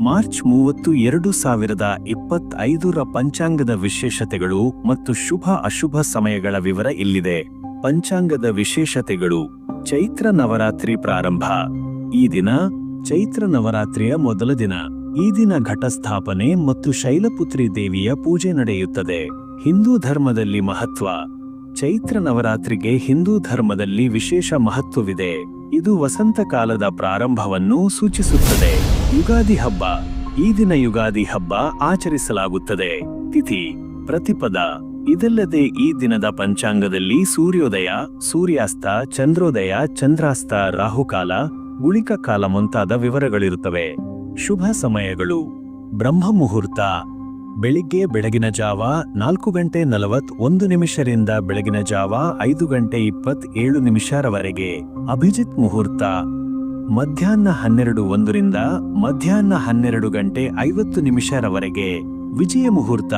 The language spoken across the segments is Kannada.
ಮಾರ್ಚ್ ಮೂವತ್ತು ಎರಡು ಸಾವಿರದ ಇಪ್ಪತ್ತೈದರ ಪಂಚಾಂಗದ ವಿಶೇಷತೆಗಳು ಮತ್ತು ಶುಭ ಅಶುಭ ಸಮಯಗಳ ವಿವರ ಇಲ್ಲಿದೆ. ಪಂಚಾಂಗದ ವಿಶೇಷತೆಗಳು. ಚೈತ್ರ ನವರಾತ್ರಿ ಪ್ರಾರಂಭ. ಈ ದಿನ ಚೈತ್ರ ನವರಾತ್ರಿಯ ಮೊದಲ ದಿನ. ಈ ದಿನ ಘಟಸ್ಥಾಪನೆ ಮತ್ತು ಶೈಲಪುತ್ರಿ ದೇವಿಯ ಪೂಜೆ ನಡೆಯುತ್ತದೆ. ಹಿಂದೂ ಧರ್ಮದಲ್ಲಿ ಮಹತ್ವ. ಚೈತ್ರ ನವರಾತ್ರಿಗೆ ಹಿಂದೂ ಧರ್ಮದಲ್ಲಿ ವಿಶೇಷ ಮಹತ್ವವಿದೆ. ಇದು ವಸಂತ ಕಾಲದ ಪ್ರಾರಂಭವನ್ನು ಸೂಚಿಸುತ್ತದೆ. ಯುಗಾದಿ ಹಬ್ಬ. ಈ ದಿನ ಯುಗಾದಿ ಹಬ್ಬ ಆಚರಿಸಲಾಗುತ್ತದೆ. ತಿಥಿ, ಪ್ರತಿಪದ, ಇದಲ್ಲದೆ ಈ ದಿನದ ಪಂಚಾಂಗದಲ್ಲಿ ಸೂರ್ಯೋದಯ, ಸೂರ್ಯಾಸ್ತ, ಚಂದ್ರೋದಯ, ಚಂದ್ರಾಸ್ತ, ರಾಹುಕಾಲ ಗುಳಿಕ ಕಾಲ ಮುಂತಾದ ವಿವರಗಳಿರುತ್ತವೆ. ಶುಭ ಸಮಯಗಳು. ಬ್ರಹ್ಮ ಮುಹೂರ್ತ. ಬೆಳಿಗ್ಗೆ ಬೆಳಗಿನ ಜಾವ ನಾಲ್ಕು ಗಂಟೆ ನಲವತ್ ಒಂದು ನಿಮಿಷರಿಂದ ಬೆಳಗಿನ ಜಾವ ಐದು ಗಂಟೆ ಇಪ್ಪತ್ತೇಳು ನಿಮಿಷರವರೆಗೆ. ಅಭಿಜಿತ್ ಮುಹೂರ್ತ. ಮಧ್ಯಾಹ್ನ ಹನ್ನೆರಡು ಒಂದರಿಂದ ಮಧ್ಯಾಹ್ನ ಹನ್ನೆರಡು ಗಂಟೆ ಐವತ್ತು ನಿಮಿಷರವರೆಗೆ ವಿಜಯ ಮುಹೂರ್ತ.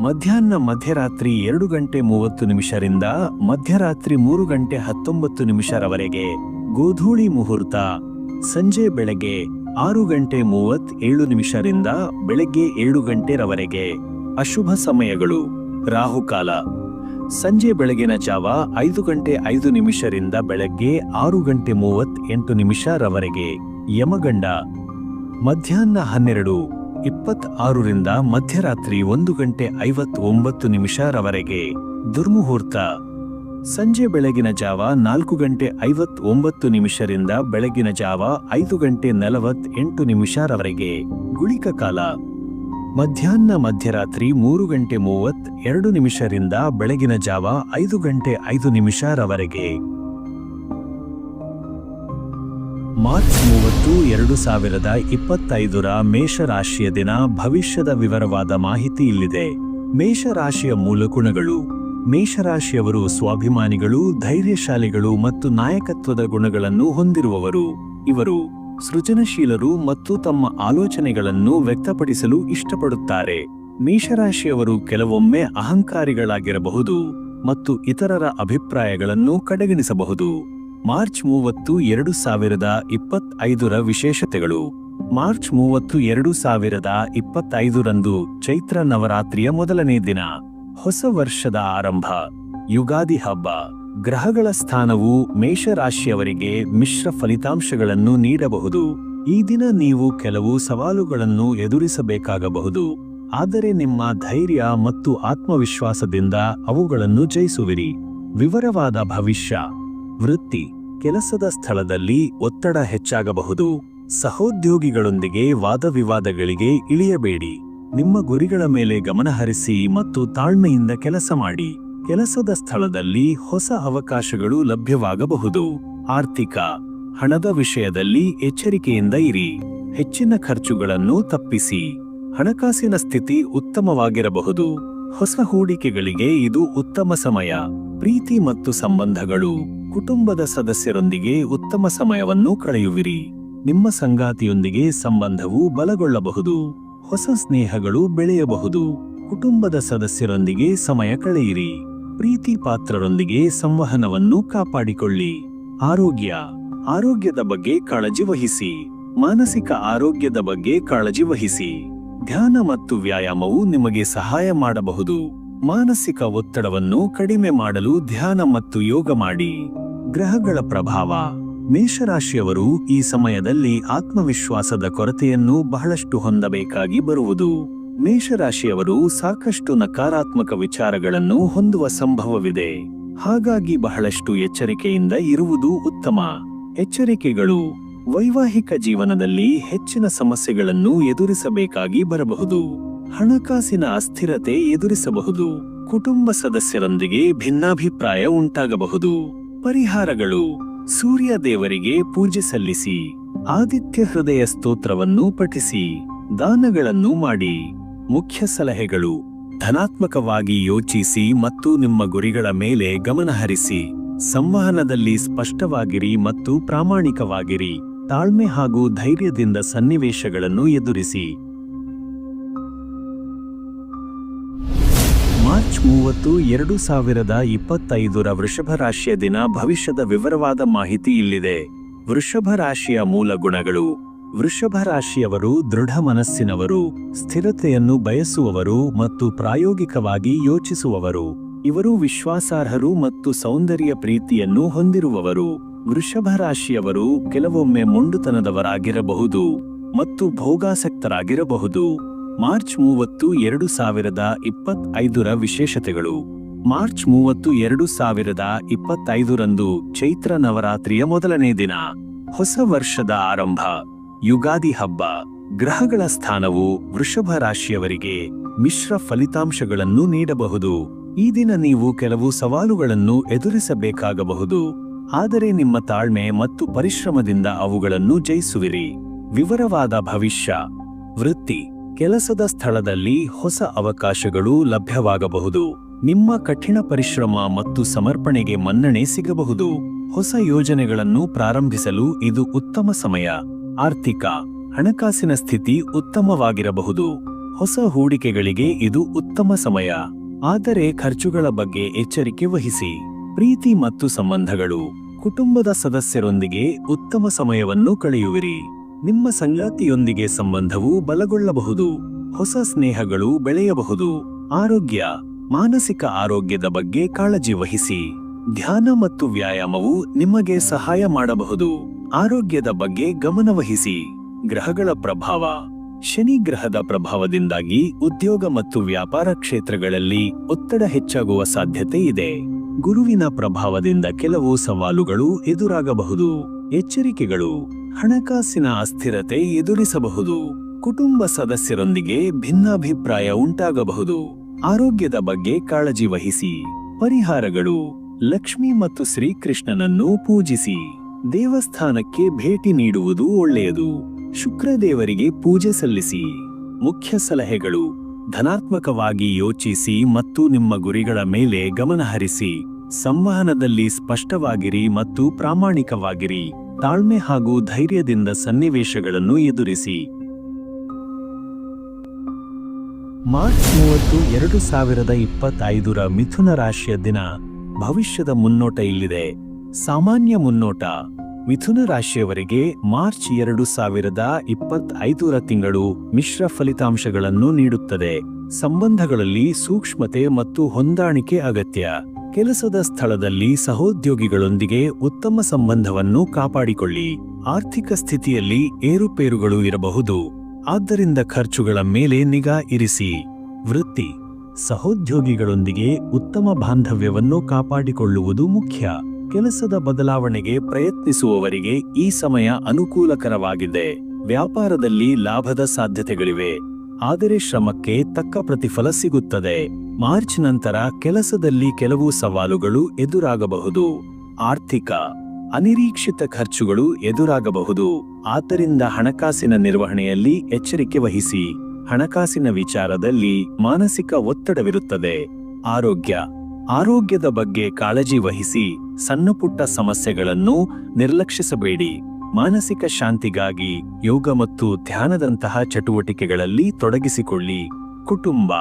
ಮಧ್ಯಾಹ್ನ ಮಧ್ಯರಾತ್ರಿ ಎರಡು ಗಂಟೆ ಮೂವತ್ತು ನಿಮಿಷರಿಂದ ಮಧ್ಯರಾತ್ರಿ ಮೂರು ಗಂಟೆ ಹತ್ತೊಂಬತ್ತು ನಿಮಿಷರವರೆಗೆ ಗೋಧೂಳಿ ಮುಹೂರ್ತ. ಸಂಜೆ ಬೆಳಗ್ಗೆ ಆರು ಗಂಟೆ ಮೂವತ್ ಏಳು ನಿಮಿಷರಿಂದ ಬೆಳಗ್ಗೆ ಏಳು ಗಂಟೆರವರೆಗೆ ಅಶುಭ ಸಮಯಗಳು. ರಾಹುಕಾಲ. ಸಂಜೆ ಬೆಳಗಿನ ಜಾವ ಐದು ಗಂಟೆ ಐದು ನಿಮಿಷರಿಂದ ಬೆಳಗ್ಗೆ ಆರು ಗಂಟೆ ಮೂವತ್ ಎಂಟು ನಿಮಿಷರವರೆಗೆ ಯಮಗಂಡ. ಮಧ್ಯಾಹ್ನ ಹನ್ನೆರಡು ಇಪ್ಪತ್ ಆರರಿಂದ ಮಧ್ಯರಾತ್ರಿ ಒಂದು ಗಂಟೆ ಐವತ್ ಒಂಬತ್ತು ನಿಮಿಷರವರೆಗೆ ದುರ್ಮುಹೂರ್ತ. ಸಂಜೆ ಬೆಳಗಿನ ಜಾವ ನಾಲ್ಕು ಗಂಟೆ ಐವತ್ ಒಂಬತ್ತು ನಿಮಿಷರಿಂದ ಬೆಳಗಿನ ಜಾವ ಐದು ಗಂಟೆ ನಲವತ್ ಎಂಟು ನಿಮಿಷರವರೆಗೆ ಗುಳಿಕ ಕಾಲ ಮಧ್ಯಾಹ್ನ ಮಧ್ಯರಾತ್ರಿ ಮೂರು ಗಂಟೆ ಮೂವತ್ ಎರಡು ನಿಮಿಷರಿಂದ ಬೆಳಗಿನ ಜಾವ ಐದು ಗಂಟೆ ಐದು ನಿಮಿಷರವರೆಗೆ ಮಾರ್ಚ್ ಮೂವತ್ತು ಎರಡು ಸಾವಿರದ ಇಪ್ಪತ್ತೈದರ ಮೇಷರಾಶಿಯ ದಿನ ಭವಿಷ್ಯದ ವಿವರವಾದ ಮಾಹಿತಿ ಇಲ್ಲಿದೆ. ಮೇಷರಾಶಿಯ ಮೂಲ ಗುಣಗಳು ಮೇಷರಾಶಿಯವರು ಸ್ವಾಭಿಮಾನಿಗಳು, ಧೈರ್ಯಶಾಲಿಗಳು ಮತ್ತು ನಾಯಕತ್ವದ ಗುಣಗಳನ್ನು ಹೊಂದಿರುವವರು. ಇವರು ಸೃಜನಶೀಲರು ಮತ್ತು ತಮ್ಮ ಆಲೋಚನೆಗಳನ್ನು ವ್ಯಕ್ತಪಡಿಸಲು ಇಷ್ಟಪಡುತ್ತಾರೆ. ಮೇಷರಾಶಿಯವರು ಕೆಲವೊಮ್ಮೆ ಅಹಂಕಾರಿಗಳಾಗಿರಬಹುದು ಮತ್ತು ಇತರರ ಅಭಿಪ್ರಾಯಗಳನ್ನು ಕಡೆಗಣಿಸಬಹುದು. ಮಾರ್ಚ್ ಮೂವತ್ತು ಎರಡು ಸಾವಿರದ ಇಪ್ಪತ್ತೈದರ ವಿಶೇಷತೆಗಳು. ಮಾರ್ಚ್ ಮೂವತ್ತು ಎರಡು ಸಾವಿರದ ಇಪ್ಪತ್ತೈದರಂದು ಚೈತ್ರ ನವರಾತ್ರಿಯ ಮೊದಲನೇ ದಿನ. ಹೊಸ ವರ್ಷದ ಆರಂಭ. ಯುಗಾದಿ ಹಬ್ಬ. ಗ್ರಹಗಳ ಸ್ಥಾನವು ಮೇಷರಾಶಿಯವರಿಗೆ ಮಿಶ್ರ ಫಲಿತಾಂಶಗಳನ್ನು ನೀಡಬಹುದು. ಈ ದಿನ ನೀವು ಕೆಲವು ಸವಾಲುಗಳನ್ನು ಎದುರಿಸಬೇಕಾಗಬಹುದು. ಆದರೆ ನಿಮ್ಮ ಧೈರ್ಯ ಮತ್ತು ಆತ್ಮವಿಶ್ವಾಸದಿಂದ ಅವುಗಳನ್ನು ಜಯಿಸುವಿರಿ. ವಿವರವಾದ ಭವಿಷ್ಯ. ವೃತ್ತಿ. ಕೆಲಸದ ಸ್ಥಳದಲ್ಲಿ ಒತ್ತಡ ಹೆಚ್ಚಾಗಬಹುದು. ಸಹೋದ್ಯೋಗಿಗಳೊಂದಿಗೆ ವಾದವಿವಾದಗಳಿಗೆ ಇಳಿಯಬೇಡಿ. ನಿಮ್ಮ ಗುರಿಗಳ ಮೇಲೆ ಗಮನಹರಿಸಿ ಮತ್ತು ತಾಳ್ಮೆಯಿಂದ ಕೆಲಸ ಮಾಡಿ. ಕೆಲಸದ ಸ್ಥಳದಲ್ಲಿ ಹೊಸ ಅವಕಾಶಗಳು ಲಭ್ಯವಾಗಬಹುದು. ಆರ್ಥಿಕ, ಹಣದ ವಿಷಯದಲ್ಲಿ ಎಚ್ಚರಿಕೆಯಿಂದ ಇರಿ. ಹೆಚ್ಚಿನ ಖರ್ಚುಗಳನ್ನು ತಪ್ಪಿಸಿ. ಹಣಕಾಸಿನ ಸ್ಥಿತಿ ಉತ್ತಮವಾಗಿರಬಹುದು. ಹೊಸ ಹೂಡಿಕೆಗಳಿಗೆ ಇದು ಉತ್ತಮ ಸಮಯ. ಪ್ರೀತಿ ಮತ್ತು ಸಂಬಂಧಗಳು ಕುಟುಂಬದ ಸದಸ್ಯರೊಂದಿಗೆ ಉತ್ತಮ ಸಮಯವನ್ನು ಕಳೆಯುವಿರಿ. ನಿಮ್ಮ ಸಂಗಾತಿಯೊಂದಿಗೆ ಸಂಬಂಧವು ಬಲಗೊಳ್ಳಬಹುದು. ಹೊಸ ಸ್ನೇಹಗಳು ಬೆಳೆಯಬಹುದು. ಕುಟುಂಬದ ಸದಸ್ಯರೊಂದಿಗೆ ಸಮಯ ಕಳೆಯಿರಿ. ಪ್ರೀತಿ ಪಾತ್ರರೊಂದಿಗೆ ಸಂವಹನವನ್ನು ಕಾಪಾಡಿಕೊಳ್ಳಿ. ಆರೋಗ್ಯ. ಆರೋಗ್ಯದ ಬಗ್ಗೆ ಕಾಳಜಿ ವಹಿಸಿ. ಮಾನಸಿಕ ಆರೋಗ್ಯದ ಬಗ್ಗೆ ಕಾಳಜಿ ವಹಿಸಿ. ಧ್ಯಾನ ಮತ್ತು ವ್ಯಾಯಾಮವು ನಿಮಗೆ ಸಹಾಯ ಮಾಡಬಹುದು. ಮಾನಸಿಕ ಒತ್ತಡವನ್ನು ಕಡಿಮೆ ಮಾಡಲು ಧ್ಯಾನ ಮತ್ತು ಯೋಗ ಮಾಡಿ. ಗ್ರಹಗಳ ಪ್ರಭಾವ. ಮೇಷರಾಶಿಯವರು ಈ ಸಮಯದಲ್ಲಿ ಆತ್ಮವಿಶ್ವಾಸದ ಕೊರತೆಯನ್ನು ಬಹಳಷ್ಟು ಹೊಂದಬೇಕಾಗಿ ಬರುವುದು. ಮೇಷರಾಶಿಯವರು ಸಾಕಷ್ಟು ನಕಾರಾತ್ಮಕ ವಿಚಾರಗಳನ್ನು ಹೊಂದುವ ಸಂಭವವಿದೆ. ಹಾಗಾಗಿ ಬಹಳಷ್ಟು ಎಚ್ಚರಿಕೆಯಿಂದ ಇರುವುದು ಉತ್ತಮ. ಎಚ್ಚರಿಕೆಗಳು ವೈವಾಹಿಕ ಜೀವನದಲ್ಲಿ ಹೆಚ್ಚಿನ ಸಮಸ್ಯೆಗಳನ್ನು ಎದುರಿಸಬೇಕಾಗಿ ಬರಬಹುದು. ಹಣಕಾಸಿನ ಅಸ್ಥಿರತೆ ಎದುರಿಸಬಹುದು. ಕುಟುಂಬ ಸದಸ್ಯರೊಂದಿಗೆ ಭಿನ್ನಾಭಿಪ್ರಾಯ ಉಂಟಾಗಬಹುದು. ಪರಿಹಾರಗಳು ಸೂರ್ಯ ದೇವರಿಗೆ ಪೂಜೆ ಸಲ್ಲಿಸಿ, ಆದಿತ್ಯ ಹೃದಯ ಸ್ತೋತ್ರವನ್ನು ಪಠಿಸಿ, ದಾನಗಳನ್ನು ಮಾಡಿ. ಮುಖ್ಯ ಸಲಹೆಗಳು. ಧನಾತ್ಮಕವಾಗಿ ಯೋಚಿಸಿ ಮತ್ತು ನಿಮ್ಮ ಗುರಿಗಳ ಮೇಲೆ ಗಮನಹರಿಸಿ ಸಂವಹನದಲ್ಲಿ ಸ್ಪಷ್ಟವಾಗಿರಿ ಮತ್ತು ಪ್ರಾಮಾಣಿಕವಾಗಿರಿ. ತಾಳ್ಮೆ ಹಾಗೂ ಧೈರ್ಯದಿಂದ ಸನ್ನಿವೇಶಗಳನ್ನು ಎದುರಿಸಿ. ಮಾರ್ಚ್ ಮೂವತ್ತು, ಎರಡು ಸಾವಿರದ ಇಪ್ಪತ್ತೈದರ ವೃಷಭ ರಾಶಿಯ ದಿನ ಭವಿಷ್ಯದ ವಿವರವಾದ ಮಾಹಿತಿ ಇಲ್ಲಿದೆ. ವೃಷಭ ರಾಶಿಯ ಮೂಲ ಗುಣಗಳು. ವೃಷಭ ರಾಶಿಯವರು ದೃಢ ಮನಸ್ಸಿನವರು, ಸ್ಥಿರತೆಯನ್ನು ಬಯಸುವವರು ಮತ್ತು ಪ್ರಾಯೋಗಿಕವಾಗಿ ಯೋಚಿಸುವವರು. ಇವರು ವಿಶ್ವಾಸಾರ್ಹರು ಮತ್ತು ಸೌಂದರ್ಯ ಪ್ರೀತಿಯನ್ನು ಹೊಂದಿರುವವರು. ವೃಷಭ ರಾಶಿಯವರು ಕೆಲವೊಮ್ಮೆ ಮುಂಡುತನದವರಾಗಿರಬಹುದು ಮತ್ತು ಭೋಗಾಸಕ್ತರಾಗಿರಬಹುದು. ಮಾರ್ಚ್ ಮೂವತ್ತು, ಎರಡು ಸಾವಿರದ ಇಪ್ಪತ್ತೈದರ ವಿಶೇಷತೆಗಳು. ಮಾರ್ಚ್ ಮೂವತ್ತು, ಎರಡು ಸಾವಿರದ ಇಪ್ಪತ್ತೈದರಂದು ಚೈತ್ರ ನವರಾತ್ರಿಯ ಮೊದಲನೇ ದಿನ. ಹೊಸ ವರ್ಷದ ಆರಂಭ. ಯುಗಾದಿ ಹಬ್ಬ, ಗ್ರಹಗಳ ಸ್ಥಾನವು ವೃಷಭ ರಾಶಿಯವರಿಗೆ ಮಿಶ್ರ ಫಲಿತಾಂಶಗಳನ್ನು ನೀಡಬಹುದು. ಈ ದಿನ ನೀವು ಕೆಲವು ಸವಾಲುಗಳನ್ನು ಎದುರಿಸಬೇಕಾಗಬಹುದು. ಆದರೆ ನಿಮ್ಮ ತಾಳ್ಮೆ ಮತ್ತು ಪರಿಶ್ರಮದಿಂದ ಅವುಗಳನ್ನು ಜಯಿಸುವಿರಿ. ವಿವರವಾದ ಭವಿಷ್ಯ. ವೃತ್ತಿ. ಕೆಲಸದ ಸ್ಥಳದಲ್ಲಿ ಹೊಸ ಅವಕಾಶಗಳು ಲಭ್ಯವಾಗಬಹುದು. ನಿಮ್ಮ ಕಠಿಣ ಪರಿಶ್ರಮ ಮತ್ತು ಸಮರ್ಪಣೆಗೆ ಮನ್ನಣೆ ಸಿಗಬಹುದು. ಹೊಸ ಯೋಜನೆಗಳನ್ನು ಪ್ರಾರಂಭಿಸಲು ಇದು ಉತ್ತಮ ಸಮಯ. ಆರ್ಥಿಕ ಹಣಕಾಸಿನ ಸ್ಥಿತಿ ಉತ್ತಮವಾಗಿರಬಹುದು. ಹೊಸ ಹೂಡಿಕೆಗಳಿಗೆ ಇದು ಉತ್ತಮ ಸಮಯ. ಆದರೆ ಖರ್ಚುಗಳ ಬಗ್ಗೆ ಎಚ್ಚರಿಕೆ ವಹಿಸಿ. ಪ್ರೀತಿ ಮತ್ತು ಸಂಬಂಧಗಳು. ಕುಟುಂಬದ ಸದಸ್ಯರೊಂದಿಗೆ ಉತ್ತಮ ಸಮಯವನ್ನು ಕಳೆಯುವಿರಿ. ನಿಮ್ಮ ಸಂಗಾತಿಯೊಂದಿಗೆ ಸಂಬಂಧವು ಬಲಗೊಳ್ಳಬಹುದು. ಹೊಸ ಸ್ನೇಹಗಳು ಬೆಳೆಯಬಹುದು. ಆರೋಗ್ಯ, ಮಾನಸಿಕ ಆರೋಗ್ಯದ ಬಗ್ಗೆ ಕಾಳಜಿ ವಹಿಸಿ. ಧ್ಯಾನ ಮತ್ತು ವ್ಯಾಯಾಮವು ನಿಮಗೆ ಸಹಾಯ ಮಾಡಬಹುದು. ಆರೋಗ್ಯದ ಬಗ್ಗೆ ಗಮನವಹಿಸಿ. ಗ್ರಹಗಳ ಪ್ರಭಾವ, ಶನಿ ಗ್ರಹದ ಪ್ರಭಾವದಿಂದಾಗಿ ಉದ್ಯೋಗ ಮತ್ತು ವ್ಯಾಪಾರ ಕ್ಷೇತ್ರಗಳಲ್ಲಿ ಒತ್ತಡ ಹೆಚ್ಚಾಗುವ ಸಾಧ್ಯತೆ ಇದೆ. ಗುರುವಿನ ಪ್ರಭಾವದಿಂದ ಕೆಲವು ಸವಾಲುಗಳು ಎದುರಾಗಬಹುದು. ಎಚ್ಚರಿಕೆಗಳು, ಹಣಕಾಸಿನ ಅಸ್ಥಿರತೆ ಎದುರಿಸಬಹುದು. ಕುಟುಂಬ ಸದಸ್ಯರೊಂದಿಗೆ ಭಿನ್ನಾಭಿಪ್ರಾಯ ಉಂಟಾಗಬಹುದು. ಆರೋಗ್ಯದ ಬಗ್ಗೆ ಕಾಳಜಿ ವಹಿಸಿ. ಪರಿಹಾರಗಳು ಲಕ್ಷ್ಮಿ ಮತ್ತು ಶ್ರೀಕೃಷ್ಣನನ್ನು ಪೂಜಿಸಿ. ದೇವಸ್ಥಾನಕ್ಕೆ ಭೇಟಿ ನೀಡುವುದು ಒಳ್ಳೆಯದು. ಶುಕ್ರದೇವರಿಗೆ ಪೂಜೆ ಸಲ್ಲಿಸಿ. ಮುಖ್ಯ ಸಲಹೆಗಳು. ಧನಾತ್ಮಕವಾಗಿ ಯೋಚಿಸಿ ಮತ್ತು ನಿಮ್ಮ ಗುರಿಗಳ ಮೇಲೆ ಗಮನಹರಿಸಿ ಸಂವಹನದಲ್ಲಿ ಸ್ಪಷ್ಟವಾಗಿರಿ ಮತ್ತು ಪ್ರಾಮಾಣಿಕವಾಗಿರಿ. ತಾಳ್ಮೆ ಹಾಗೂ ಧೈರ್ಯದಿಂದ ಸನ್ನಿವೇಶಗಳನ್ನು ಎದುರಿಸಿ. ಮಾರ್ಚ್ ಮೂವತ್ತು, ಎರಡು ಸಾವಿರದ ಇಪ್ಪತ್ತೈದರ ಮಿಥುನ ರಾಶಿಯ ದಿನ. ಭವಿಷ್ಯದ ಮುನ್ನೋಟ ಇಲ್ಲಿದೆ. ಸಾಮಾನ್ಯ ಮುನ್ನೋಟ ಮಿಥುನ ರಾಶಿಯವರಿಗೆ ಮಾರ್ಚ್ ಎರಡು ಸಾವಿರದ ಇಪ್ಪತ್ತೈದರ ತಿಂಗಳು ಮಿಶ್ರ ಫಲಿತಾಂಶಗಳನ್ನು ನೀಡುತ್ತದೆ. ಸಂಬಂಧಗಳಲ್ಲಿ ಸೂಕ್ಷ್ಮತೆ ಮತ್ತು ಹೊಂದಾಣಿಕೆ ಅಗತ್ಯ. ಕೆಲಸದ ಸ್ಥಳದಲ್ಲಿ ಸಹೋದ್ಯೋಗಿಗಳೊಂದಿಗೆ ಉತ್ತಮ ಸಂಬಂಧವನ್ನು ಕಾಪಾಡಿಕೊಳ್ಳಿ. ಆರ್ಥಿಕ ಸ್ಥಿತಿಯಲ್ಲಿ ಏರುಪೇರುಗಳು ಇರಬಹುದು. ಆದ್ದರಿಂದ ಖರ್ಚುಗಳ ಮೇಲೆ ನಿಗಾ ಇರಿಸಿ. ವೃತ್ತಿ ಸಹೋದ್ಯೋಗಿಗಳೊಂದಿಗೆ ಉತ್ತಮ ಬಾಂಧವ್ಯವನ್ನು ಕಾಪಾಡಿಕೊಳ್ಳುವುದು ಮುಖ್ಯ. ಕೆಲಸದ ಬದಲಾವಣೆಗೆ ಪ್ರಯತ್ನಿಸುವವರಿಗೆ ಈ ಸಮಯ ಅನುಕೂಲಕರವಾಗಿದೆ. ವ್ಯಾಪಾರದಲ್ಲಿ ಲಾಭದ ಸಾಧ್ಯತೆಗಳಿವೆ. ಆದರೆ ಶ್ರಮಕ್ಕೆ ತಕ್ಕ ಪ್ರತಿಫಲ ಸಿಗುತ್ತದೆ. ಮಾರ್ಚ್ ನಂತರ ಕೆಲಸದಲ್ಲಿ ಕೆಲವು ಸವಾಲುಗಳು ಎದುರಾಗಬಹುದು. ಆರ್ಥಿಕ, ಅನಿರೀಕ್ಷಿತ ಖರ್ಚುಗಳು ಎದುರಾಗಬಹುದು. ಆದ್ದರಿಂದ ಹಣಕಾಸಿನ ನಿರ್ವಹಣೆಯಲ್ಲಿ ಎಚ್ಚರಿಕೆ ವಹಿಸಿ. ಹಣಕಾಸಿನ ವಿಚಾರದಲ್ಲಿ ಮಾನಸಿಕ ಒತ್ತಡವಿರುತ್ತದೆ. ಆರೋಗ್ಯ. ಆರೋಗ್ಯದ ಬಗ್ಗೆ ಕಾಳಜಿ ವಹಿಸಿ ಸಣ್ಣಪುಟ್ಟ ಸಮಸ್ಯೆಗಳನ್ನು ನಿರ್ಲಕ್ಷಿಸಬೇಡಿ. ಮಾನಸಿಕ ಶಾಂತಿಗಾಗಿ ಯೋಗ ಮತ್ತು ಧ್ಯಾನದಂತಹ ಚಟುವಟಿಕೆಗಳಲ್ಲಿ ತೊಡಗಿಸಿಕೊಳ್ಳಿ. ಕುಟುಂಬ.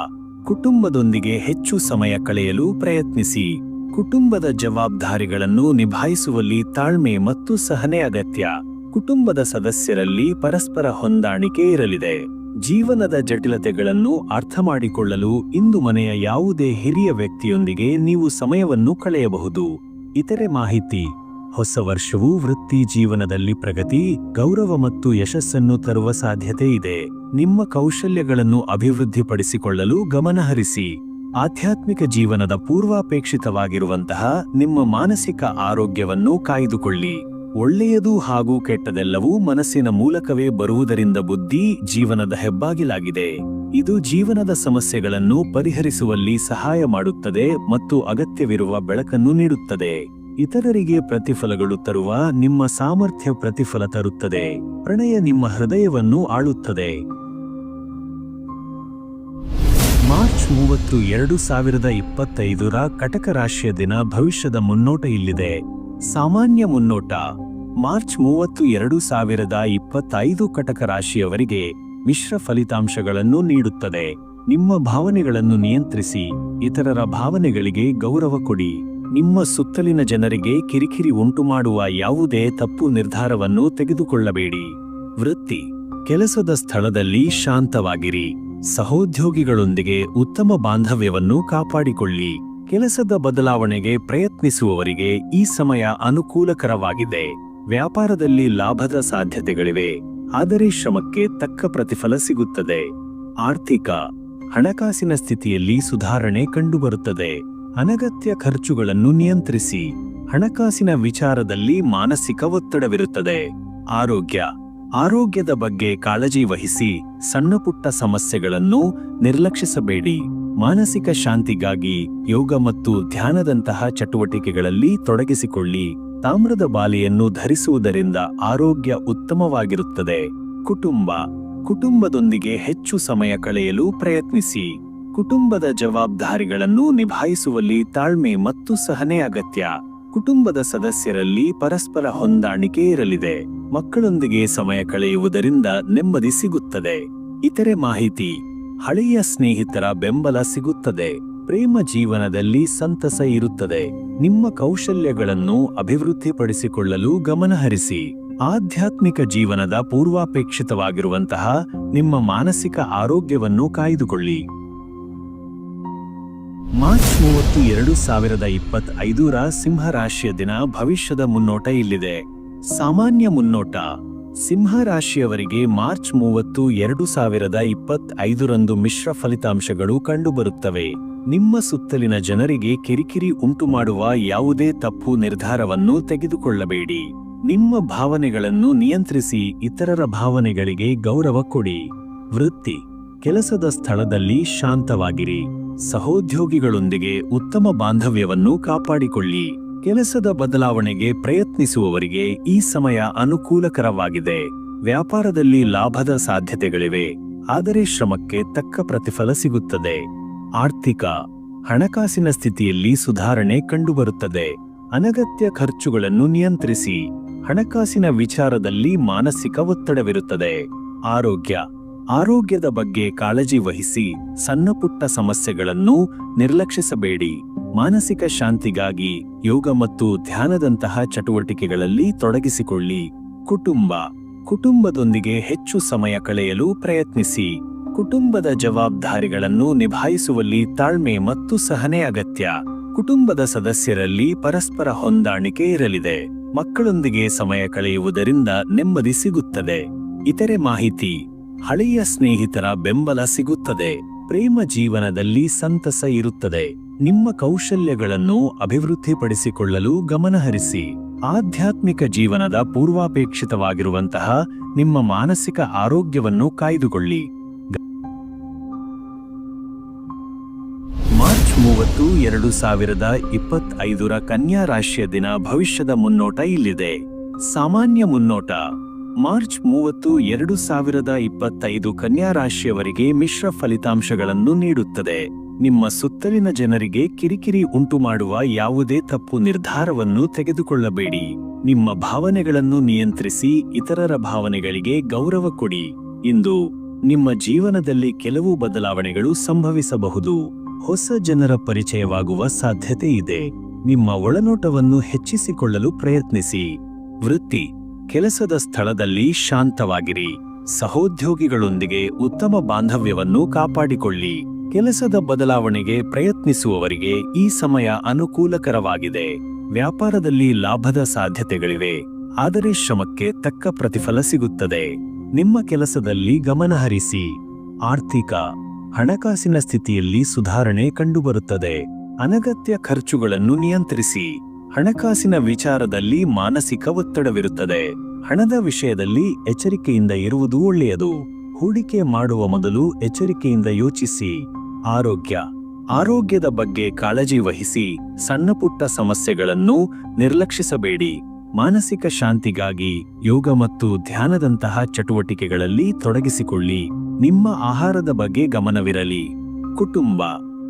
ಕುಟುಂಬದೊಂದಿಗೆ ಹೆಚ್ಚು ಸಮಯ ಕಳೆಯಲು ಪ್ರಯತ್ನಿಸಿ. ಕುಟುಂಬದ ಜವಾಬ್ದಾರಿಗಳನ್ನು ನಿಭಾಯಿಸುವಲ್ಲಿ ತಾಳ್ಮೆ ಮತ್ತು ಸಹನೆ ಅಗತ್ಯ. ಕುಟುಂಬದ ಸದಸ್ಯರಲ್ಲಿ ಪರಸ್ಪರ ಹೊಂದಾಣಿಕೆ ಇರಲಿದೆ. ಜೀವನದ ಜಟಿಲತೆಗಳನ್ನು ಅರ್ಥ ಮಾಡಿಕೊಳ್ಳಲು ಇಂದು ಮನೆಯ ಯಾವುದೇ ಹಿರಿಯ ವ್ಯಕ್ತಿಯೊಂದಿಗೆ ನೀವು ಸಮಯವನ್ನು ಕಳೆಯಬಹುದು. ಇತರೆ ಮಾಹಿತಿ, ಹೊಸ ವರ್ಷವು ವೃತ್ತಿ ಜೀವನದಲ್ಲಿ ಪ್ರಗತಿ, ಗೌರವ ಮತ್ತು ಯಶಸ್ಸನ್ನು ತರುವ ಸಾಧ್ಯತೆ ಇದೆ. ನಿಮ್ಮ ಕೌಶಲ್ಯಗಳನ್ನು ಅಭಿವೃದ್ಧಿಪಡಿಸಿಕೊಳ್ಳಲು ಗಮನಹರಿಸಿ. ಆಧ್ಯಾತ್ಮಿಕ ಜೀವನದ ಪೂರ್ವಾಪೇಕ್ಷಿತವಾಗಿರುವಂತಹ ನಿಮ್ಮ ಮಾನಸಿಕ ಆರೋಗ್ಯವನ್ನು ಕಾಯ್ದುಕೊಳ್ಳಿ. ಒಳ್ಳೆಯದು ಹಾಗೂ ಕೆಟ್ಟದೆಲ್ಲವೂ ಮನಸ್ಸಿನ ಮೂಲಕವೇ ಬರುವುದರಿಂದ ಬುದ್ಧಿ ಜೀವನದ ಹೆಬ್ಬಾಗಿಲಾಗಿದೆ. ಇದು ಜೀವನದ ಸಮಸ್ಯೆಗಳನ್ನು ಪರಿಹರಿಸುವಲ್ಲಿ ಸಹಾಯ ಮಾಡುತ್ತದೆ ಮತ್ತು ಅಗತ್ಯವಿರುವ ಬೆಳಕನ್ನು ನೀಡುತ್ತದೆ. ಇತರರಿಗೆ ಪ್ರತಿಫಲಗಳು ತರುವ ನಿಮ್ಮ ಸಾಮರ್ಥ್ಯ ಪ್ರತಿಫಲ ತರುತ್ತದೆ. ಪ್ರಣಯ ನಿಮ್ಮ ಹೃದಯವನ್ನು ಆಳುತ್ತದೆ. ಮಾರ್ಚ್ ಮೂವತ್ತು ಎರಡು ಸಾವಿರದ ಇಪ್ಪತ್ತೈದರ ಕಟಕ ರಾಶಿಯ ದಿನ ಭವಿಷ್ಯದ ಮುನ್ನೋಟ ಇಲ್ಲಿದೆ. ಸಾಮಾನ್ಯ ಮುನ್ನೋಟ. ಮಾರ್ಚ್ ಮೂವತ್ತು ಎರಡು ಸಾವಿರದ ಇಪ್ಪತ್ತೈದು ಕಟಕ ರಾಶಿಯವರಿಗೆ ಮಿಶ್ರ ಫಲಿತಾಂಶಗಳನ್ನು ನೀಡುತ್ತದೆ. ನಿಮ್ಮ ಭಾವನೆಗಳನ್ನು ನಿಯಂತ್ರಿಸಿ, ಇತರರ ಭಾವನೆಗಳಿಗೆ ಗೌರವ ಕೊಡಿ. ನಿಮ್ಮ ಸುತ್ತಲಿನ ಜನರಿಗೆ ಕಿರಿಕಿರಿ ಉಂಟುಮಾಡುವ ಯಾವುದೇ ತಪ್ಪು ನಿರ್ಧಾರವನ್ನು ತೆಗೆದುಕೊಳ್ಳಬೇಡಿ. ವೃತ್ತಿ. ಕೆಲಸದ ಸ್ಥಳದಲ್ಲಿ ಶಾಂತವಾಗಿರಿ. ಸಹೋದ್ಯೋಗಿಗಳೊಂದಿಗೆ ಉತ್ತಮ ಬಾಂಧವ್ಯವನ್ನು ಕಾಪಾಡಿಕೊಳ್ಳಿ. ಕೆಲಸದ ಬದಲಾವಣೆಗೆ ಪ್ರಯತ್ನಿಸುವವರಿಗೆ ಈ ಸಮಯ ಅನುಕೂಲಕರವಾಗಿದೆ. ವ್ಯಾಪಾರದಲ್ಲಿ ಲಾಭದ ಸಾಧ್ಯತೆಗಳಿವೆ. ಆದರೆ ಶ್ರಮಕ್ಕೆ ತಕ್ಕ ಪ್ರತಿಫಲ ಸಿಗುತ್ತದೆ. ಆರ್ಥಿಕ, ಹಣಕಾಸಿನ ಸ್ಥಿತಿಯಲ್ಲಿ ಸುಧಾರಣೆ ಕಂಡುಬರುತ್ತದೆ. ಅನಗತ್ಯ ಖರ್ಚುಗಳನ್ನು ನಿಯಂತ್ರಿಸಿ. ಹಣಕಾಸಿನ ವಿಚಾರದಲ್ಲಿ ಮಾನಸಿಕ ಒತ್ತಡವಿರುತ್ತದೆ. ಆರೋಗ್ಯ, ಆರೋಗ್ಯದ ಬಗ್ಗೆ ಕಾಳಜಿ ವಹಿಸಿ ಸಣ್ಣಪುಟ್ಟ ಸಮಸ್ಯೆಗಳನ್ನು ನಿರ್ಲಕ್ಷಿಸಬೇಡಿ. ಮಾನಸಿಕ ಶಾಂತಿಗಾಗಿ ಯೋಗ ಮತ್ತು ಧ್ಯಾನದಂತಹ ಚಟುವಟಿಕೆಗಳಲ್ಲಿ ತೊಡಗಿಸಿಕೊಳ್ಳಿ. ತಾಮ್ರದ ಬಾಲೆಯನ್ನು ಧರಿಸುವುದರಿಂದ ಆರೋಗ್ಯ ಉತ್ತಮವಾಗಿರುತ್ತದೆ. ಕುಟುಂಬ. ಕುಟುಂಬದೊಂದಿಗೆ ಹೆಚ್ಚು ಸಮಯ ಕಳೆಯಲು ಪ್ರಯತ್ನಿಸಿ. ಕುಟುಂಬದ ಜವಾಬ್ದಾರಿಗಳನ್ನು ನಿಭಾಯಿಸುವಲ್ಲಿ ತಾಳ್ಮೆ ಮತ್ತು ಸಹನೆ ಅಗತ್ಯ. ಕುಟುಂಬದ ಸದಸ್ಯರಲ್ಲಿ ಪರಸ್ಪರ ಹೊಂದಾಣಿಕೆ ಇರಲಿದೆ. ಮಕ್ಕಳೊಂದಿಗೆ ಸಮಯ ಕಳೆಯುವುದರಿಂದ ನೆಮ್ಮದಿ ಸಿಗುತ್ತದೆ. ಇತರೆ ಮಾಹಿತಿ. ಹಳೆಯ ಸ್ನೇಹಿತರ ಬೆಂಬಲ ಸಿಗುತ್ತದೆ. ಪ್ರೇಮ ಜೀವನದಲ್ಲಿ ಸಂತಸ ಇರುತ್ತದೆ. ನಿಮ್ಮ ಕೌಶಲ್ಯಗಳನ್ನು ಅಭಿವೃದ್ಧಿಪಡಿಸಿಕೊಳ್ಳಲು ಗಮನಹರಿಸಿ. ಆಧ್ಯಾತ್ಮಿಕ ಜೀವನದ ಪೂರ್ವಾಪೇಕ್ಷಿತವಾಗಿರುವಂತಹ ನಿಮ್ಮ ಮಾನಸಿಕ ಆರೋಗ್ಯವನ್ನು ಕಾಯ್ದುಕೊಳ್ಳಿ. ಮಾರ್ಚ್ ಮೂವತ್ತು ಎರಡು ಸಾವಿರದ ಇಪ್ಪತ್ತೈದರ ಸಿಂಹರಾಶಿಯ ದಿನ ಭವಿಷ್ಯದ ಮುನ್ನೋಟ ಇಲ್ಲಿದೆ. ಸಾಮಾನ್ಯ ಮುನ್ನೋಟ. ಸಿಂಹ ರಾಶಿಯವರಿಗೆ ಮಾರ್ಚ್ ಮೂವತ್ತು ಎರಡು ಸಾವಿರದ ಇಪ್ಪತ್ತೈದರಂದು ಮಿಶ್ರ ಫಲಿತಾಂಶಗಳು ಕಂಡುಬರುತ್ತವೆ. ನಿಮ್ಮ ಸುತ್ತಲಿನ ಜನರಿಗೆ ಕಿರಿಕಿರಿ ಉಂಟುಮಾಡುವ ಯಾವುದೇ ತಪ್ಪು ನಿರ್ಧಾರವನ್ನು ತೆಗೆದುಕೊಳ್ಳಬೇಡಿ. ನಿಮ್ಮ ಭಾವನೆಗಳನ್ನು ನಿಯಂತ್ರಿಸಿ, ಇತರರ ಭಾವನೆಗಳಿಗೆ ಗೌರವ ಕೊಡಿ. ವೃತ್ತಿ. ಕೆಲಸದ ಸ್ಥಳದಲ್ಲಿ ಶಾಂತವಾಗಿರಿ. ಸಹೋದ್ಯೋಗಿಗಳೊಂದಿಗೆ ಉತ್ತಮ ಬಾಂಧವ್ಯವನ್ನು ಕಾಪಾಡಿಕೊಳ್ಳಿ. ಕೆಲಸದ ಬದಲಾವಣೆಗೆ ಪ್ರಯತ್ನಿಸುವವರಿಗೆ ಈ ಸಮಯ ಅನುಕೂಲಕರವಾಗಿದೆ. ವ್ಯಾಪಾರದಲ್ಲಿ ಲಾಭದ ಸಾಧ್ಯತೆಗಳಿವೆ, ಆದರೆ ಶ್ರಮಕ್ಕೆ ತಕ್ಕ ಪ್ರತಿಫಲ ಸಿಗುತ್ತದೆ. ಆರ್ಥಿಕ, ಹಣಕಾಸಿನ ಸ್ಥಿತಿಯಲ್ಲಿ ಸುಧಾರಣೆ ಕಂಡುಬರುತ್ತದೆ. ಅನಗತ್ಯ ಖರ್ಚುಗಳನ್ನು ನಿಯಂತ್ರಿಸಿ, ಹಣಕಾಸಿನ ವಿಚಾರದಲ್ಲಿ ಮಾನಸಿಕ ಒತ್ತಡವಿರುತ್ತದೆ. ಆರೋಗ್ಯ, ಆರೋಗ್ಯದ ಬಗ್ಗೆ ಕಾಳಜಿ ವಹಿಸಿ ಸಣ್ಣಪುಟ್ಟ ಸಮಸ್ಯೆಗಳನ್ನು ನಿರ್ಲಕ್ಷಿಸಬೇಡಿ. ಮಾನಸಿಕ ಶಾಂತಿಗಾಗಿ ಯೋಗ ಮತ್ತು ಧ್ಯಾನದಂತಹ ಚಟುವಟಿಕೆಗಳಲ್ಲಿ ತೊಡಗಿಸಿಕೊಳ್ಳಿ. ಕುಟುಂಬ. ಕುಟುಂಬದೊಂದಿಗೆ ಹೆಚ್ಚು ಸಮಯ ಕಳೆಯಲು ಪ್ರಯತ್ನಿಸಿ. ಕುಟುಂಬದ ಜವಾಬ್ದಾರಿಗಳನ್ನು ನಿಭಾಯಿಸುವಲ್ಲಿ ತಾಳ್ಮೆ ಮತ್ತು ಸಹನೆ ಅಗತ್ಯ. ಕುಟುಂಬದ ಸದಸ್ಯರಲ್ಲಿ ಪರಸ್ಪರ ಹೊಂದಾಣಿಕೆ ಇರಲಿದೆ. ಮಕ್ಕಳೊಂದಿಗೆ ಸಮಯ ಕಳೆಯುವುದರಿಂದ ನೆಮ್ಮದಿ ಸಿಗುತ್ತದೆ. ಇತರೆ ಮಾಹಿತಿ. ಹಳೆಯ ಸ್ನೇಹಿತರ ಬೆಂಬಲ ಸಿಗುತ್ತದೆ. ಪ್ರೇಮ ಜೀವನದಲ್ಲಿ ಸಂತಸ ಇರುತ್ತದೆ. ನಿಮ್ಮ ಕೌಶಲ್ಯಗಳನ್ನು ಅಭಿವೃದ್ಧಿಪಡಿಸಿಕೊಳ್ಳಲು ಗಮನಹರಿಸಿ. ಆಧ್ಯಾತ್ಮಿಕ ಜೀವನದ ಪೂರ್ವಾಪೇಕ್ಷಿತವಾಗಿರುವಂತಹ ನಿಮ್ಮ ಮಾನಸಿಕ ಆರೋಗ್ಯವನ್ನು ಕಾಯ್ದುಕೊಳ್ಳಿ. ಮಾರ್ಚ್ ಮೂವತ್ತು, ಎರಡು ಸಾವಿರದ ಇಪ್ಪತ್ತೈದರ ಕನ್ಯಾ ರಾಶಿಯ ದಿನ ಭವಿಷ್ಯದ ಮುನ್ನೋಟ ಇಲ್ಲಿದೆ. ಸಾಮಾನ್ಯ ಮುನ್ನೋಟ. ಮಾರ್ಚ್ ಮೂವತ್ತು, ಎರಡು ಸಾವಿರದ ಇಪ್ಪತ್ತೈದು ಕನ್ಯಾ ರಾಶಿಯವರಿಗೆ ಮಿಶ್ರ ಫಲಿತಾಂಶಗಳನ್ನು ನೀಡುತ್ತದೆ. ನಿಮ್ಮ ಸುತ್ತಲಿನ ಜನರಿಗೆ ಕಿರಿಕಿರಿ ಉಂಟುಮಾಡುವ ಯಾವುದೇ ತಪ್ಪು ನಿರ್ಧಾರವನ್ನು ತೆಗೆದುಕೊಳ್ಳಬೇಡಿ. ನಿಮ್ಮ ಭಾವನೆಗಳನ್ನು ನಿಯಂತ್ರಿಸಿ, ಇತರರ ಭಾವನೆಗಳಿಗೆ ಗೌರವ ಕೊಡಿ. ಇಂದು, ನಿಮ್ಮ ಜೀವನದಲ್ಲಿ ಕೆಲವು ಬದಲಾವಣೆಗಳು ಸಂಭವಿಸಬಹುದು. ಹೊಸ ಜನರ ಪರಿಚಯವಾಗುವ ಸಾಧ್ಯತೆ ಇದೆ. ನಿಮ್ಮ ಒಳನೋಟವನ್ನು ಹೆಚ್ಚಿಸಿಕೊಳ್ಳಲು ಪ್ರಯತ್ನಿಸಿ. ವೃತ್ತಿ. ಕೆಲಸದ ಸ್ಥಳದಲ್ಲಿ ಶಾಂತವಾಗಿರಿ. ಸಹೋದ್ಯೋಗಿಗಳೊಂದಿಗೆ ಉತ್ತಮ ಬಾಂಧವ್ಯವನ್ನು ಕಾಪಾಡಿಕೊಳ್ಳಿ. ಕೆಲಸದ ಬದಲಾವಣೆಗೆ ಪ್ರಯತ್ನಿಸುವವರಿಗೆ ಈ ಸಮಯ ಅನುಕೂಲಕರವಾಗಿದೆ. ವ್ಯಾಪಾರದಲ್ಲಿ ಲಾಭದ ಸಾಧ್ಯತೆಗಳಿವೆ. ಆದರೆ ಶ್ರಮಕ್ಕೆ ತಕ್ಕ ಪ್ರತಿಫಲ ಸಿಗುತ್ತದೆ. ನಿಮ್ಮ ಕೆಲಸದಲ್ಲಿ ಗಮನಹರಿಸಿ. ಆರ್ಥಿಕ, ಹಣಕಾಸಿನ ಸ್ಥಿತಿಯಲ್ಲಿ ಸುಧಾರಣೆ ಕಂಡುಬರುತ್ತದೆ. ಅನಗತ್ಯ ಖರ್ಚುಗಳನ್ನು ನಿಯಂತ್ರಿಸಿ. ಹಣಕಾಸಿನ ವಿಚಾರದಲ್ಲಿ ಮಾನಸಿಕ ಒತ್ತಡವಿರುತ್ತದೆ. ಹಣದ ವಿಷಯದಲ್ಲಿ ಎಚ್ಚರಿಕೆಯಿಂದ ಇರುವುದು ಒಳ್ಳೆಯದು. ಹೂಡಿಕೆ ಮಾಡುವ ಮೊದಲು ಎಚ್ಚರಿಕೆಯಿಂದ ಯೋಚಿಸಿ. ಆರೋಗ್ಯ. ಆರೋಗ್ಯದ ಬಗ್ಗೆ ಕಾಳಜಿ ವಹಿಸಿ. ಸಣ್ಣಪುಟ್ಟ ಸಮಸ್ಯೆಗಳನ್ನು ನಿರ್ಲಕ್ಷಿಸಬೇಡಿ. ಮಾನಸಿಕ ಶಾಂತಿಗಾಗಿ ಯೋಗ ಮತ್ತು ಧ್ಯಾನದಂತಹ ಚಟುವಟಿಕೆಗಳಲ್ಲಿ ತೊಡಗಿಸಿಕೊಳ್ಳಿ. ನಿಮ್ಮ ಆಹಾರದ ಬಗ್ಗೆ ಗಮನವಿರಲಿ. ಕುಟುಂಬ.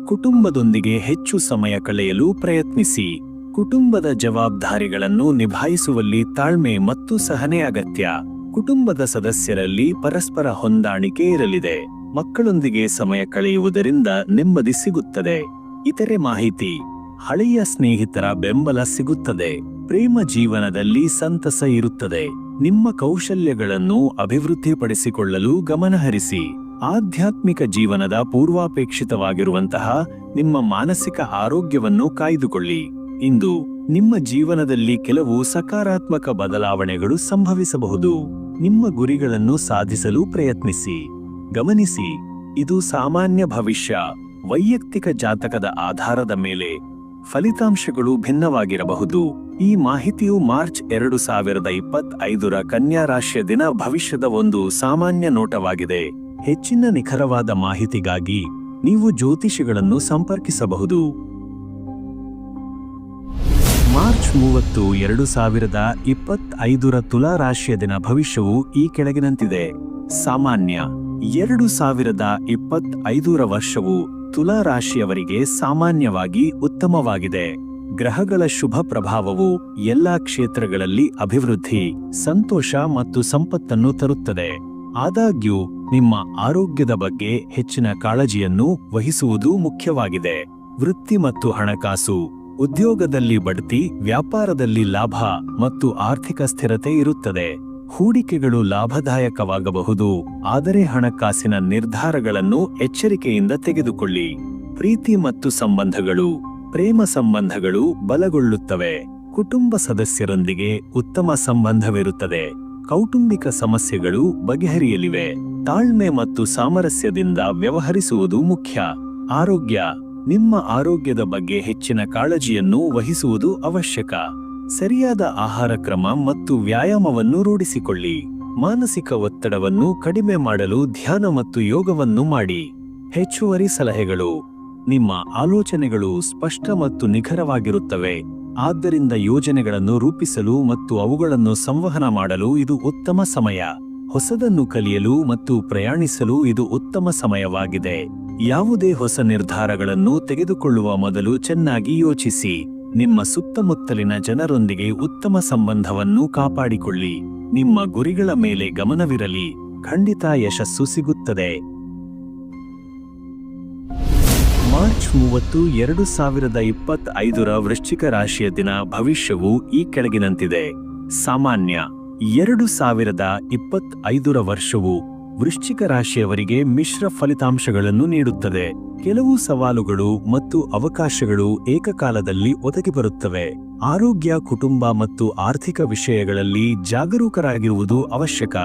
ಕುಟುಂಬದೊಂದಿಗೆ ಹೆಚ್ಚು ಸಮಯ ಕಳೆಯಲು ಪ್ರಯತ್ನಿಸಿ. ಕುಟುಂಬದ ಜವಾಬ್ದಾರಿಗಳನ್ನು ನಿಭಾಯಿಸುವಲ್ಲಿ ತಾಳ್ಮೆ ಮತ್ತು ಸಹನೆ ಅಗತ್ಯ. ಕುಟುಂಬದ ಸದಸ್ಯರಲ್ಲಿ ಪರಸ್ಪರ ಹೊಂದಾಣಿಕೆ ಇರಲಿದೆ. ಮಕ್ಕಳೊಂದಿಗೆ ಸಮಯ ಕಳೆಯುವುದರಿಂದ ನೆಮ್ಮದಿ ಸಿಗುತ್ತದೆ. ಇತರೆ ಮಾಹಿತಿ, ಹಳೆಯ ಸ್ನೇಹಿತರ ಬೆಂಬಲ ಸಿಗುತ್ತದೆ. ಪ್ರೇಮ ಜೀವನದಲ್ಲಿ ಸಂತಸ ಇರುತ್ತದೆ. ನಿಮ್ಮ ಕೌಶಲ್ಯಗಳನ್ನು ಅಭಿವೃದ್ಧಿಪಡಿಸಿಕೊಳ್ಳಲು ಗಮನಹರಿಸಿ. ಆಧ್ಯಾತ್ಮಿಕ ಜೀವನದ ಪೂರ್ವಾಪೇಕ್ಷಿತವಾಗಿರುವಂತಹ ನಿಮ್ಮ ಮಾನಸಿಕ ಆರೋಗ್ಯವನ್ನು ಕಾಯ್ದುಕೊಳ್ಳಿ. ಇಂದು ನಿಮ್ಮ ಜೀವನದಲ್ಲಿ ಕೆಲವು ಸಕಾರಾತ್ಮಕ ಬದಲಾವಣೆಗಳು ಸಂಭವಿಸಬಹುದು. ನಿಮ್ಮ ಗುರಿಗಳನ್ನು ಸಾಧಿಸಲು ಪ್ರಯತ್ನಿಸಿ. ಗಮನಿಸಿ, ಇದು ಸಾಮಾನ್ಯ ಭವಿಷ್ಯ, ವೈಯಕ್ತಿಕ ಜಾತಕದ ಆಧಾರದ ಮೇಲೆ ಫಲಿತಾಂಶಗಳು ಭಿನ್ನವಾಗಿರಬಹುದು. ಈ ಮಾಹಿತಿಯು ಮಾರ್ಚ್ ಎರಡು ಸಾವಿರದ ಇಪ್ಪತ್ತೈದರ ಕನ್ಯಾ ರಾಶಿಯ ದಿನ ಭವಿಷ್ಯದ ಒಂದು ಸಾಮಾನ್ಯ ನೋಟವಾಗಿದೆ. ಹೆಚ್ಚಿನ ನಿಖರವಾದ ಮಾಹಿತಿಗಾಗಿ ನೀವು ಜ್ಯೋತಿಷಿಗಳನ್ನು ಸಂಪರ್ಕಿಸಬಹುದು. ಮಾರ್ಚ್ ಮೂವತ್ತು, ಎರಡು ಸಾವಿರದ ಇಪ್ಪತ್ತೈದರ ತುಲಾ ರಾಶಿಯ ದಿನ ಭವಿಷ್ಯವು ಈ ಕೆಳಗಿನಂತಿದೆ. ಸಾಮಾನ್ಯ, ಎರಡು ಸಾವಿರದ ಇಪ್ಪತ್ತೈದರ ವರ್ಷವು ತುಲಾ ರಾಶಿಯವರಿಗೆ ಸಾಮಾನ್ಯವಾಗಿ ಉತ್ತಮವಾಗಿದೆ. ಗ್ರಹಗಳ ಶುಭ ಪ್ರಭಾವವು ಎಲ್ಲಾ ಕ್ಷೇತ್ರಗಳಲ್ಲಿ ಅಭಿವೃದ್ಧಿ, ಸಂತೋಷ ಮತ್ತು ಸಂಪತ್ತನ್ನು ತರುತ್ತದೆ. ಆದಾಗ್ಯೂ, ನಿಮ್ಮ ಆರೋಗ್ಯದ ಬಗ್ಗೆ ಹೆಚ್ಚಿನ ಕಾಳಜಿಯನ್ನು ವಹಿಸುವುದು ಮುಖ್ಯವಾಗಿದೆ. ವೃತ್ತಿ ಮತ್ತು ಹಣಕಾಸು ಉದ್ಯೋಗದಲ್ಲಿ ಬಡ್ತಿ, ವ್ಯಾಪಾರದಲ್ಲಿ ಲಾಭ ಮತ್ತು ಆರ್ಥಿಕ ಸ್ಥಿರತೆ ಇರುತ್ತದೆ. ಹೂಡಿಕೆಗಳು ಲಾಭದಾಯಕವಾಗಬಹುದು, ಆದರೆ ಹಣಕಾಸಿನ ನಿರ್ಧಾರಗಳನ್ನು ಎಚ್ಚರಿಕೆಯಿಂದ ತೆಗೆದುಕೊಳ್ಳಿ. ಪ್ರೀತಿ ಮತ್ತು ಸಂಬಂಧಗಳು, ಪ್ರೇಮ ಸಂಬಂಧಗಳು ಬಲಗೊಳ್ಳುತ್ತವೆ. ಕುಟುಂಬ ಸದಸ್ಯರೊಂದಿಗೆ ಉತ್ತಮ ಸಂಬಂಧವಿರುತ್ತದೆ. ಕೌಟುಂಬಿಕ ಸಮಸ್ಯೆಗಳು ಬಗೆಹರಿಯಲಿವೆ. ತಾಳ್ಮೆ ಮತ್ತು ಸಾಮರಸ್ಯದಿಂದ ವ್ಯವಹರಿಸುವುದು ಮುಖ್ಯ. ಆರೋಗ್ಯ ನಿಮ್ಮ ಆರೋಗ್ಯದ ಬಗ್ಗೆ ಹೆಚ್ಚಿನ ಕಾಳಜಿಯನ್ನು ವಹಿಸುವುದು ಅವಶ್ಯಕ. ಸರಿಯಾದ ಆಹಾರ ಕ್ರಮ ಮತ್ತು ವ್ಯಾಯಾಮವನ್ನು ರೂಢಿಸಿಕೊಳ್ಳಿ. ಮಾನಸಿಕ ಒತ್ತಡವನ್ನು ಕಡಿಮೆ ಮಾಡಲು ಧ್ಯಾನ ಮತ್ತು ಯೋಗವನ್ನು ಮಾಡಿ. ಹೆಚ್ಚುವರಿ ಸಲಹೆಗಳು. ನಿಮ್ಮ ಆಲೋಚನೆಗಳು ಸ್ಪಷ್ಟ ಮತ್ತು ನಿಖರವಾಗಿರುತ್ತವೆ. ಆದ್ದರಿಂದ ಯೋಜನೆಗಳನ್ನು ರೂಪಿಸಲು ಮತ್ತು ಅವುಗಳನ್ನು ಸಂವಹನ ಮಾಡಲು ಇದು ಉತ್ತಮ ಸಮಯ. ಹೊಸದನ್ನು ಕಲಿಯಲು ಮತ್ತು ಪ್ರಯಾಣಿಸಲು ಇದು ಉತ್ತಮ ಸಮಯವಾಗಿದೆ. ಯಾವುದೇ ಹೊಸ ನಿರ್ಧಾರಗಳನ್ನು ತೆಗೆದುಕೊಳ್ಳುವ ಮೊದಲು ಚೆನ್ನಾಗಿ ಯೋಚಿಸಿ. ನಿಮ್ಮ ಸುತ್ತಮುತ್ತಲಿನ ಜನರೊಂದಿಗೆ ಉತ್ತಮ ಸಂಬಂಧವನ್ನು ಕಾಪಾಡಿಕೊಳ್ಳಿ. ನಿಮ್ಮ ಗುರಿಗಳ ಮೇಲೆ ಗಮನವಿರಲಿ. ಖಂಡಿತ ಯಶಸ್ಸು ಸಿಗುತ್ತದೆ. ಮಾರ್ಚ್ ಮೂವತ್ತು, ಎರಡು ಸಾವಿರದ ಇಪ್ಪತ್ತೈದರ ವೃಶ್ಚಿಕ ರಾಶಿಯ ದಿನ ಭವಿಷ್ಯವು ಈ ಕೆಳಗಿನಂತಿದೆ. ಸಾಮಾನ್ಯ, ಎರಡು ಸಾವಿರದ ಇಪ್ಪತ್ತೈದರ ವರ್ಷವು ವೃಶ್ಚಿಕ ರಾಶಿಯವರಿಗೆ ಮಿಶ್ರ ಫಲಿತಾಂಶಗಳನ್ನು ನೀಡುತ್ತದೆ. ಕೆಲವು ಸವಾಲುಗಳು ಮತ್ತು ಅವಕಾಶಗಳು ಏಕಕಾಲದಲ್ಲಿ ಒದಗಿ ಬರುತ್ತವೆ. ಆರೋಗ್ಯ, ಕುಟುಂಬ ಮತ್ತು ಆರ್ಥಿಕ ವಿಷಯಗಳಲ್ಲಿ ಜಾಗರೂಕರಾಗಿರುವುದು ಅವಶ್ಯಕ.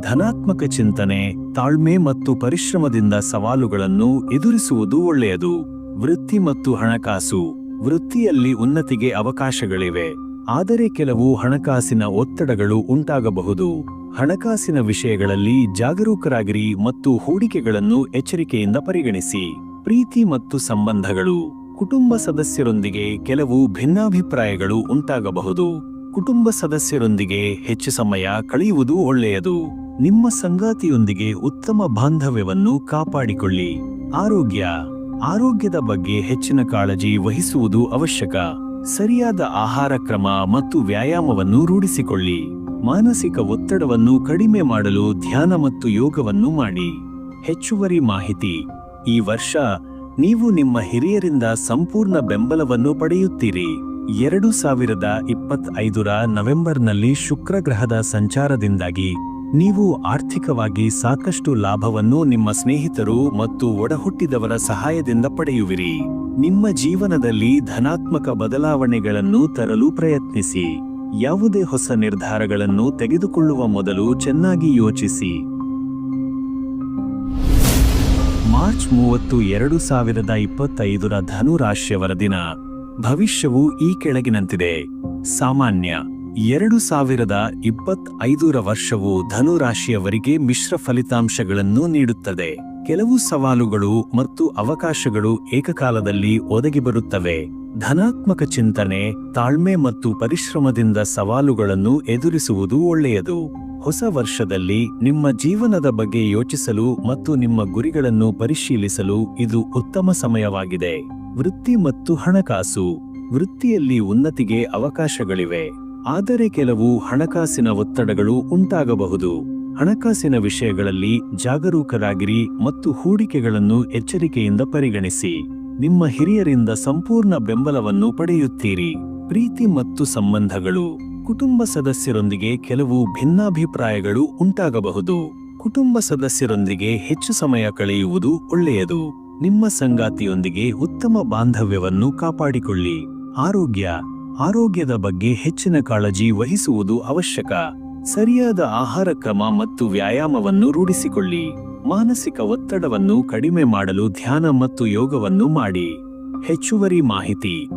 ಧನಾತ್ಮಕ ಚಿಂತನೆ, ತಾಳ್ಮೆ ಮತ್ತು ಪರಿಶ್ರಮದಿಂದ ಸವಾಲುಗಳನ್ನು ಎದುರಿಸುವುದು ಒಳ್ಳೆಯದು. ವೃತ್ತಿ ಮತ್ತು ಹಣಕಾಸು. ವೃತ್ತಿಯಲ್ಲಿ ಉನ್ನತಿಗೆ ಅವಕಾಶಗಳಿವೆ. ಆದರೆ ಕೆಲವು ಹಣಕಾಸಿನ ಒತ್ತಡಗಳು ಉಂಟಾಗಬಹುದು. ಹಣಕಾಸಿನ ವಿಷಯಗಳಲ್ಲಿ ಜಾಗರೂಕರಾಗಿರಿ ಮತ್ತು ಹೂಡಿಕೆಗಳನ್ನು ಎಚ್ಚರಿಕೆಯಿಂದ ಪರಿಗಣಿಸಿ. ಪ್ರೀತಿ ಮತ್ತು ಸಂಬಂಧಗಳು. ಕುಟುಂಬ ಸದಸ್ಯರೊಂದಿಗೆ ಕೆಲವು ಭಿನ್ನಾಭಿಪ್ರಾಯಗಳು ಉಂಟಾಗಬಹುದು. ಕುಟುಂಬ ಸದಸ್ಯರೊಂದಿಗೆ ಹೆಚ್ಚು ಸಮಯ ಕಳೆಯುವುದು ಒಳ್ಳೆಯದು. ನಿಮ್ಮ ಸಂಗಾತಿಯೊಂದಿಗೆ ಉತ್ತಮ ಬಾಂಧವ್ಯವನ್ನು ಕಾಪಾಡಿಕೊಳ್ಳಿ. ಆರೋಗ್ಯ. ಆರೋಗ್ಯದ ಬಗ್ಗೆ ಹೆಚ್ಚಿನ ಕಾಳಜಿ ವಹಿಸುವುದು ಅವಶ್ಯಕ. ಸರಿಯಾದ ಆಹಾರ ಕ್ರಮ ಮತ್ತು ವ್ಯಾಯಾಮವನ್ನು ರೂಢಿಸಿಕೊಳ್ಳಿ. ಮಾನಸಿಕ ಒತ್ತಡವನ್ನು ಕಡಿಮೆ ಮಾಡಲು ಧ್ಯಾನ ಮತ್ತು ಯೋಗವನ್ನು ಮಾಡಿ. ಹೆಚ್ಚುವರಿ ಮಾಹಿತಿ. ಈ ವರ್ಷ ನೀವು ನಿಮ್ಮ ಹಿರಿಯರಿಂದ ಸಂಪೂರ್ಣ ಬೆಂಬಲವನ್ನು ಪಡೆಯುತ್ತೀರಿ. ಎರಡು ಸಾವಿರದ ಇಪ್ಪತ್ತೈದರ ನವೆಂಬರ್ನಲ್ಲಿ ಶುಕ್ರಗ್ರಹದ ಸಂಚಾರದಿಂದಾಗಿ ನೀವು ಆರ್ಥಿಕವಾಗಿ ಸಾಕಷ್ಟು ಲಾಭವನ್ನು ನಿಮ್ಮ ಸ್ನೇಹಿತರು ಮತ್ತು ಒಡಹುಟ್ಟಿದವರ ಸಹಾಯದಿಂದ ಪಡೆಯುವಿರಿ. ನಿಮ್ಮ ಜೀವನದಲ್ಲಿ ಧನಾತ್ಮಕ ಬದಲಾವಣೆಗಳನ್ನು ತರಲು ಪ್ರಯತ್ನಿಸಿ. ಯಾವುದೇ ಹೊಸ ನಿರ್ಧಾರಗಳನ್ನು ತೆಗೆದುಕೊಳ್ಳುವ ಮೊದಲು ಚೆನ್ನಾಗಿ ಯೋಚಿಸಿ. ಮಾರ್ಚ್ ಮೂವತ್ತು ಎರಡು ಸಾವಿರದ ಇಪ್ಪತ್ತೈದರ ಧನು ರಾಶಿಯವರ ದಿನ. ಭವಿಷ್ಯವು ಈ ಕೆಳಗಿನಂತಿದೆ. ಸಾಮಾನ್ಯ ಎರಡು ಸಾವಿರದ ಇಪ್ಪತ್ತೈದರ ವರ್ಷವು ಧನುರಾಶಿಯವರಿಗೆ ಮಿಶ್ರ ಫಲಿತಾಂಶಗಳನ್ನು ನೀಡುತ್ತದೆ. ಕೆಲವು ಸವಾಲುಗಳು ಮತ್ತು ಅವಕಾಶಗಳು ಏಕಕಾಲದಲ್ಲಿ ಒದಗಿ ಬರುತ್ತವೆ. ಧನಾತ್ಮಕ ಚಿಂತನೆ, ತಾಳ್ಮೆ ಮತ್ತು ಪರಿಶ್ರಮದಿಂದ ಸವಾಲುಗಳನ್ನು ಎದುರಿಸುವುದು ಒಳ್ಳೆಯದು. ಹೊಸ ವರ್ಷದಲ್ಲಿ ನಿಮ್ಮ ಜೀವನದ ಬಗ್ಗೆ ಯೋಚಿಸಲು ಮತ್ತು ನಿಮ್ಮ ಗುರಿಗಳನ್ನು ಪರಿಶೀಲಿಸಲು ಇದು ಉತ್ತಮ ಸಮಯವಾಗಿದೆ. ವೃತ್ತಿ ಮತ್ತು ಹಣಕಾಸು. ವೃತ್ತಿಯಲ್ಲಿ ಉನ್ನತಿಗೆ ಅವಕಾಶಗಳಿವೆ. ಆದರೆ ಕೆಲವು ಹಣಕಾಸಿನ ಒತ್ತಡಗಳು ಉಂಟಾಗಬಹುದು. ಹಣಕಾಸಿನ ವಿಷಯಗಳಲ್ಲಿ ಜಾಗರೂಕರಾಗಿರಿ ಮತ್ತು ಹೂಡಿಕೆಗಳನ್ನು ಎಚ್ಚರಿಕೆಯಿಂದ ಪರಿಗಣಿಸಿ. ನಿಮ್ಮ ಹಿರಿಯರಿಂದ ಸಂಪೂರ್ಣ ಬೆಂಬಲವನ್ನು ಪಡೆಯುತ್ತೀರಿ. ಪ್ರೀತಿ ಮತ್ತು ಸಂಬಂಧಗಳು. ಕುಟುಂಬ ಸದಸ್ಯರೊಂದಿಗೆ ಕೆಲವು ಭಿನ್ನಾಭಿಪ್ರಾಯಗಳು ಉಂಟಾಗಬಹುದು. ಕುಟುಂಬ ಸದಸ್ಯರೊಂದಿಗೆ ಹೆಚ್ಚು ಸಮಯ ಕಳೆಯುವುದು ಒಳ್ಳೆಯದು. ನಿಮ್ಮ ಸಂಗಾತಿಯೊಂದಿಗೆ ಉತ್ತಮ ಬಾಂಧವ್ಯವನ್ನು ಕಾಪಾಡಿಕೊಳ್ಳಿ. ಆರೋಗ್ಯ. ಆರೋಗ್ಯದ ಬಗ್ಗೆ ಹೆಚ್ಚಿನ ಕಾಳಜಿ ವಹಿಸುವುದು ಅವಶ್ಯಕ. ಸರಿಯಾದ ಆಹಾರ ಕ್ರಮ ಮತ್ತು ವ್ಯಾಯಾಮವನ್ನು ರೂಢಿಸಿಕೊಳ್ಳಿ. ಮಾನಸಿಕ ಒತ್ತಡವನ್ನು ಕಡಿಮೆ ಮಾಡಲು ಧ್ಯಾನ ಮತ್ತು ಯೋಗವನ್ನು ಮಾಡಿ. ಹೆಚ್ಚುವರಿ ಮಾಹಿತಿ.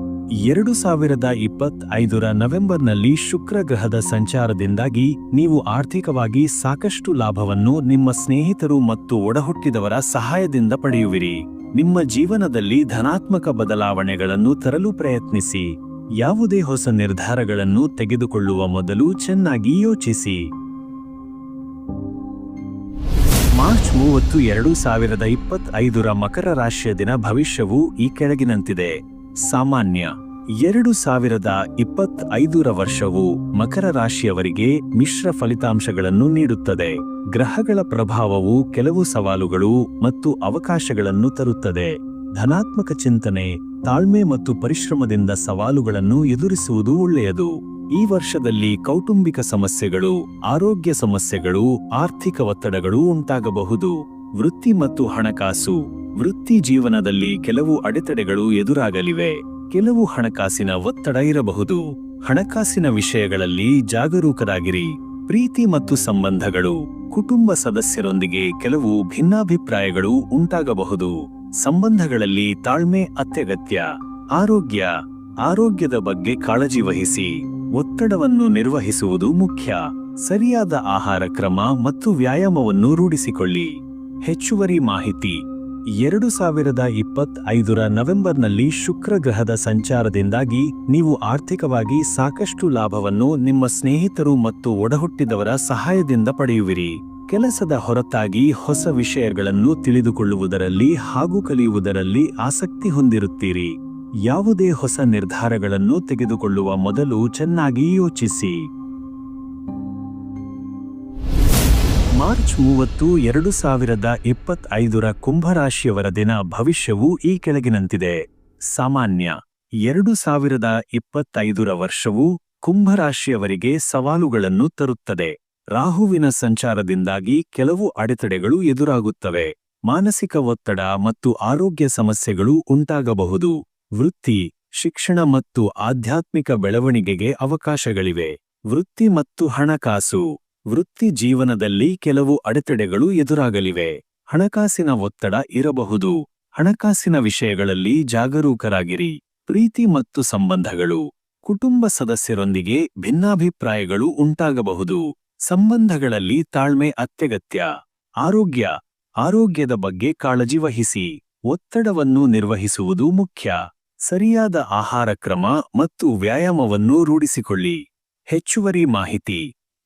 ಎರಡು ಸಾವಿರದ ಇಪ್ಪತ್ತೈದರ ನವೆಂಬರ್ನಲ್ಲಿ ಶುಕ್ರ ಗ್ರಹದ ಸಂಚಾರದಿಂದಾಗಿ ನೀವು ಆರ್ಥಿಕವಾಗಿ ಸಾಕಷ್ಟು ಲಾಭವನ್ನು ನಿಮ್ಮ ಸ್ನೇಹಿತರು ಮತ್ತು ಒಡಹುಟ್ಟಿದವರ ಸಹಾಯದಿಂದ ಪಡೆಯುವಿರಿ. ನಿಮ್ಮ ಜೀವನದಲ್ಲಿ ಧನಾತ್ಮಕ ಬದಲಾವಣೆಗಳನ್ನು ತರಲು ಪ್ರಯತ್ನಿಸಿ. ಯಾವುದೇ ಹೊಸ ನಿರ್ಧಾರಗಳನ್ನು ತೆಗೆದುಕೊಳ್ಳುವ ಮೊದಲು ಚೆನ್ನಾಗಿ ಯೋಚಿಸಿ. ಮಾರ್ಚ್ ಮೂವತ್ತು ಎರಡು ಸಾವಿರದ ಇಪ್ಪತ್ತೈದರ ಮಕರ ರಾಶಿಯ ದಿನ ಭವಿಷ್ಯವು ಈ ಕೆಳಗಿನಂತಿದೆ. ಸಾಮಾನ್ಯ, ಎರಡು ಸಾವಿರದ ಇಪ್ಪತ್ತೈದರ ವರ್ಷವು ಮಕರ ರಾಶಿಯವರಿಗೆ ಮಿಶ್ರ ಫಲಿತಾಂಶಗಳನ್ನು ನೀಡುತ್ತದೆ. ಗ್ರಹಗಳ ಪ್ರಭಾವವು ಕೆಲವು ಸವಾಲುಗಳು ಮತ್ತು ಅವಕಾಶಗಳನ್ನು ತರುತ್ತದೆ. ಧನಾತ್ಮಕ ಚಿಂತನೆ ತಾಳ್ಮೆ ಮತ್ತು ಪರಿಶ್ರಮದಿಂದ ಸವಾಲುಗಳನ್ನು ಎದುರಿಸುವುದು ಒಳ್ಳೆಯದು. ಈ ವರ್ಷದಲ್ಲಿ ಕೌಟುಂಬಿಕ ಸಮಸ್ಯೆಗಳು, ಆರೋಗ್ಯ ಸಮಸ್ಯೆಗಳು, ಆರ್ಥಿಕ ಒತ್ತಡಗಳು ಉಂಟಾಗಬಹುದು. ವೃತ್ತಿ ಮತ್ತು ಹಣಕಾಸು. ವೃತ್ತಿ ಜೀವನದಲ್ಲಿ ಕೆಲವು ಅಡೆತಡೆಗಳು ಎದುರಾಗಲಿವೆ. ಕೆಲವು ಹಣಕಾಸಿನ ಒತ್ತಡ ಇರಬಹುದು. ಹಣಕಾಸಿನ ವಿಷಯಗಳಲ್ಲಿ ಜಾಗರೂಕರಾಗಿರಿ. ಪ್ರೀತಿ ಮತ್ತು ಸಂಬಂಧಗಳು. ಕುಟುಂಬ ಸದಸ್ಯರೊಂದಿಗೆ ಕೆಲವು ಭಿನ್ನಾಭಿಪ್ರಾಯಗಳು ಉಂಟಾಗಬಹುದು. ಸಂಬಂಧಗಳಲ್ಲಿ ತಾಳ್ಮೆ ಅತ್ಯಗತ್ಯ. ಆರೋಗ್ಯ, ಆರೋಗ್ಯದ ಬಗ್ಗೆ ಕಾಳಜಿ ವಹಿಸಿ, ಒತ್ತಡವನ್ನು ನಿರ್ವಹಿಸುವುದು ಮುಖ್ಯ. ಸರಿಯಾದ ಆಹಾರ ಕ್ರಮ ಮತ್ತು ವ್ಯಾಯಾಮವನ್ನು ರೂಢಿಸಿಕೊಳ್ಳಿ. ಹೆಚ್ಚುವರಿ ಮಾಹಿತಿ, ಎರಡು ಸಾವಿರದ ಇಪ್ಪತ್ತೈದರ ನವೆಂಬರ್ನಲ್ಲಿ ಶುಕ್ರ ಗ್ರಹದ ಸಂಚಾರದಿಂದಾಗಿ ನೀವು ಆರ್ಥಿಕವಾಗಿ ಸಾಕಷ್ಟು ಲಾಭವನ್ನು ನಿಮ್ಮ ಸ್ನೇಹಿತರು ಮತ್ತು ಒಡಹುಟ್ಟಿದವರ ಸಹಾಯದಿಂದ ಪಡೆಯುವಿರಿ. ಕೆಲಸದ ಹೊರತಾಗಿ ಹೊಸ ವಿಷಯಗಳನ್ನು ತಿಳಿದುಕೊಳ್ಳುವುದರಲ್ಲಿ ಹಾಗೂ ಕಲಿಯುವುದರಲ್ಲಿ ಆಸಕ್ತಿ ಹೊಂದಿರುತ್ತೀರಿ. ಯಾವುದೇ ಹೊಸ ನಿರ್ಧಾರಗಳನ್ನು ತೆಗೆದುಕೊಳ್ಳುವ ಮೊದಲು ಚೆನ್ನಾಗಿ ಯೋಚಿಸಿ. ಮಾರ್ಚ್ ಮೂವತ್ತು, ಎರಡು ಸಾವಿರದ ಇಪ್ಪತ್ತೈದರ ಕುಂಭರಾಶಿಯವರ ದಿನ ಭವಿಷ್ಯವು ಈ ಕೆಳಗಿನಂತಿದೆ. ಸಾಮಾನ್ಯ, ಎರಡು ಸಾವಿರದ ಇಪ್ಪತ್ತೈದರ ವರ್ಷವು ಕುಂಭರಾಶಿಯವರಿಗೆ ಸವಾಲುಗಳನ್ನು ತರುತ್ತದೆ. ರಾಹುವಿನ ಸಂಚಾರದಿಂದಾಗಿ ಕೆಲವು ಅಡೆತಡೆಗಳು ಎದುರಾಗುತ್ತವೆ. ಮಾನಸಿಕ ಒತ್ತಡ ಮತ್ತು ಆರೋಗ್ಯ ಸಮಸ್ಯೆಗಳು ಉಂಟಾಗಬಹುದು. ವೃತ್ತಿ, ಶಿಕ್ಷಣ ಮತ್ತು ಆಧ್ಯಾತ್ಮಿಕ ಬೆಳವಣಿಗೆಗೆ ಅವಕಾಶಗಳಿವೆ. ವೃತ್ತಿ ಮತ್ತು ಹಣಕಾಸು. ವೃತ್ತಿ ಜೀವನದಲ್ಲಿ ಕೆಲವು ಅಡೆತಡೆಗಳು ಎದುರಾಗಲಿವೆ. ಹಣಕಾಸಿನ ಒತ್ತಡ ಇರಬಹುದು. ಹಣಕಾಸಿನ ವಿಷಯಗಳಲ್ಲಿ ಜಾಗರೂಕರಾಗಿರಿ. ಪ್ರೀತಿ ಮತ್ತು ಸಂಬಂಧಗಳು. ಕುಟುಂಬ ಸದಸ್ಯರೊಂದಿಗೆ ಭಿನ್ನಾಭಿಪ್ರಾಯಗಳು ಉಂಟಾಗಬಹುದು. ಸಂಬಂಧಗಳಲ್ಲಿ ತಾಳ್ಮೆ ಅತ್ಯಗತ್ಯ. ಆರೋಗ್ಯ, ಆರೋಗ್ಯದ ಬಗ್ಗೆ ಕಾಳಜಿ ವಹಿಸಿ. ಒತ್ತಡವನ್ನು ನಿರ್ವಹಿಸುವುದು ಮುಖ್ಯ. ಸರಿಯಾದ ಆಹಾರ ಕ್ರಮ ಮತ್ತು ವ್ಯಾಯಾಮವನ್ನು ರೂಢಿಸಿಕೊಳ್ಳಿ. ಹೆಚ್ಚುವರಿ ಮಾಹಿತಿ.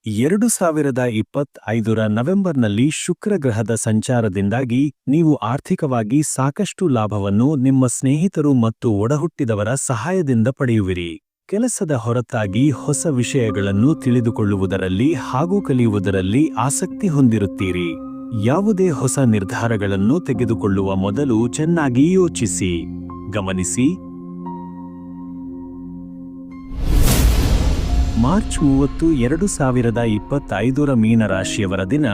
ಎರಡು ಸಾವಿರದ ಇಪ್ಪತ್ತೈದರ ನವೆಂಬರ್ನಲ್ಲಿ ಶುಕ್ರಗ್ರಹದ ಸಂಚಾರದಿಂದಾಗಿ ನೀವು ಆರ್ಥಿಕವಾಗಿ ಸಾಕಷ್ಟು ಲಾಭವನ್ನು ನಿಮ್ಮ ಸ್ನೇಹಿತರು ಮತ್ತು ಒಡಹುಟ್ಟಿದವರ ಸಹಾಯದಿಂದ ಪಡೆಯುವಿರಿ. ಕೆಲಸದ ಹೊರತಾಗಿ ಹೊಸ ವಿಷಯಗಳನ್ನು ತಿಳಿದುಕೊಳ್ಳುವುದರಲ್ಲಿ ಹಾಗೂ ಕಲಿಯುವುದರಲ್ಲಿ ಆಸಕ್ತಿ ಹೊಂದಿರುತ್ತೀರಿ. ಯಾವುದೇ ಹೊಸ ನಿರ್ಧಾರಗಳನ್ನು ತೆಗೆದುಕೊಳ್ಳುವ ಮೊದಲು ಚೆನ್ನಾಗಿ ಯೋಚಿಸಿ. ಗಮನಿಸಿ. ಮಾರ್ಚ್ ಮೂವತ್ತು, ಎರಡು ಸಾವಿರದ ಇಪ್ಪತ್ತೈದರ ಮೀನರಾಶಿಯವರ ದಿನ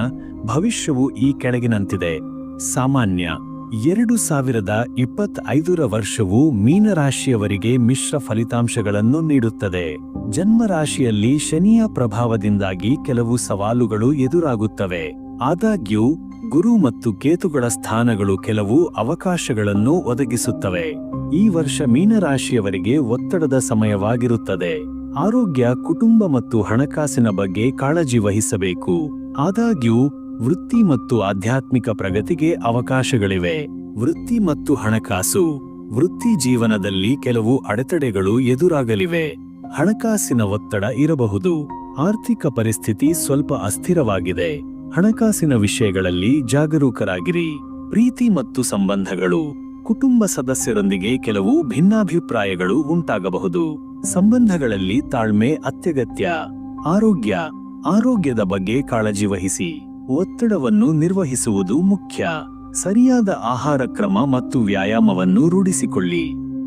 ಭವಿಷ್ಯವು ಈ ಕೆಳಗಿನಂತಿದೆ. ಸಾಮಾನ್ಯ ಎರಡು ಸಾವಿರದ ಇಪ್ಪತ್ತೈದರ ವರ್ಷವು ಮೀನರಾಶಿಯವರಿಗೆ ಮಿಶ್ರ ಫಲಿತಾಂಶಗಳನ್ನು ನೀಡುತ್ತದೆ. ಜನ್ಮರಾಶಿಯಲ್ಲಿ ಶನಿಯ ಪ್ರಭಾವದಿಂದಾಗಿ ಕೆಲವು ಸವಾಲುಗಳು ಎದುರಾಗುತ್ತವೆ. ಆದಾಗ್ಯೂ, ಗುರು ಮತ್ತು ಕೇತುಗಳ ಸ್ಥಾನಗಳು ಕೆಲವು ಅವಕಾಶಗಳನ್ನು ಒದಗಿಸುತ್ತವೆ. ಈ ವರ್ಷ ಮೀನರಾಶಿಯವರಿಗೆ ಒತ್ತಡದ ಸಮಯವಾಗಿರುತ್ತದೆ. ಆರೋಗ್ಯ, ಕುಟುಂಬ ಮತ್ತು ಹಣಕಾಸಿನ ಬಗ್ಗೆ ಕಾಳಜಿ ವಹಿಸಬೇಕು. ಆದಾಗ್ಯೂ ವೃತ್ತಿ ಮತ್ತು ಆಧ್ಯಾತ್ಮಿಕ ಪ್ರಗತಿಗೆ ಅವಕಾಶಗಳಿವೆ. ವೃತ್ತಿ ಮತ್ತು ಹಣಕಾಸು. ವೃತ್ತಿ ಜೀವನದಲ್ಲಿ ಕೆಲವು ಅಡೆತಡೆಗಳು ಎದುರಾಗಲಿವೆ. ಹಣಕಾಸಿನ ಒತ್ತಡ ಇರಬಹುದು. ಆರ್ಥಿಕ ಪರಿಸ್ಥಿತಿ ಸ್ವಲ್ಪ ಅಸ್ಥಿರವಾಗಿದೆ. ಹಣಕಾಸಿನ ವಿಷಯಗಳಲ್ಲಿ ಜಾಗರೂಕರಾಗಿರಿ. ಪ್ರೀತಿ ಮತ್ತು ಸಂಬಂಧಗಳು. ಕುಟುಂಬ ಸದಸ್ಯರೊಂದಿಗೆ ಕೆಲವು ಭಿನ್ನಾಭಿಪ್ರಾಯಗಳು ಉಂಟಾಗಬಹುದು. ಸಂಬಂಧಗಳಲ್ಲಿ ತಾಳ್ಮೆ, ಅತ್ಯಗತ್ಯ. ಆರೋಗ್ಯ. ಆರೋಗ್ಯದ ಬಗ್ಗೆ ಕಾಳಜಿ ವಹಿಸಿ. ಒತ್ತಡವನ್ನು ನಿರ್ವಹಿಸುವುದು ಮುಖ್ಯ. ಸರಿಯಾದ ಆಹಾರ ಕ್ರಮ ಮತ್ತು ವ್ಯಾಯಾಮವನ್ನು ರೂಢಿಸಿಕೊಳ್ಳಿ.